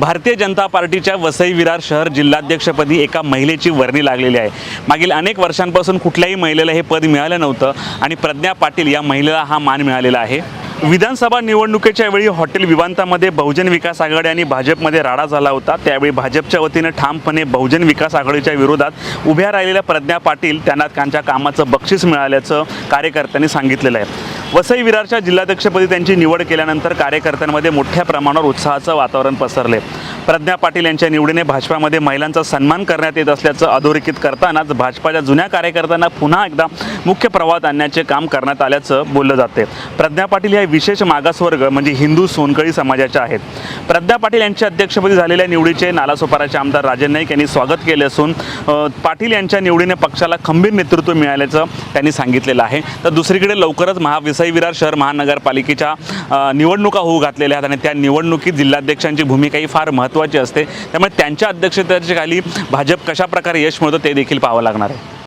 भारतीय जनता पार्टीच्या वसई विरार शहर जिल्हाध्यक्षपदी एका महिलेची वर्णी लागलेली आहे. मागील अनेक वर्षांपासून कुठल्याही महिलेला हे पद मिळालं नव्हतं आणि प्रज्ञा पाटील या महिलेला हा मान मिळालेला आहे. विधानसभा निवडणुकीच्या वेळी हॉटेल विवांतामध्ये बहुजन विकास आघाडी आणि भाजपमध्ये राडा झाला होता. त्यावेळी भाजपच्या वतीनं ठामपणे बहुजन विकास आघाडीच्या विरोधात उभ्या राहिलेल्या प्रज्ञा पाटील त्यांना त्यांच्या कामाचं बक्षीस मिळाल्याचं कार्यकर्त्यांनी सांगितलेलं आहे. वसई विरारच्या जिल्हाध्यक्षपदी त्यांची निवड केल्यानंतर कार्यकर्त्यांमध्ये मोठ्या प्रमाणावर उत्साहाचं वातावरण पसरले. प्रज्ञा पाटील यांच्या निवडीने भाजपामध्ये महिलांचा सन्मान करण्यात येत असल्याचं अधोरेखित करतानाच भाजपाच्या जुन्या कार्यकर्त्यांना पुन्हा एकदा मुख्य प्रवाहात आणण्याचे काम करण्यात आल्याचं बोललं जाते. प्रज्ञा पाटील या विशेष मागासवर्ग म्हणजे हिंदू सोनकळी समाजाच्या आहेत. प्रज्ञा पाटील यांच्या अध्यक्षपदी झालेल्या निवडीचे नालासोपाराचे आमदार राजन नाईक यांनी स्वागत केले असून पाटील यांच्या निवडीने पक्षाला खंबीर नेतृत्व मिळाल्याचं त्यांनी सांगितलेलं आहे. तर दुसरीकडे लवकरच महाविसई विरार शहर महानगरपालिकेच्या निवडणुका होऊ घातलेल्या आहेत आणि त्या निवडणुकीत जिल्हाध्यक्षांची भूमिकाही फार महत्त्वाची असते. त्यामुळे त्यांच्या अध्यक्षतेच्या खाली भाजप कशा प्रकारे यश मिळतं ते देखील पाहावं लागणार आहे.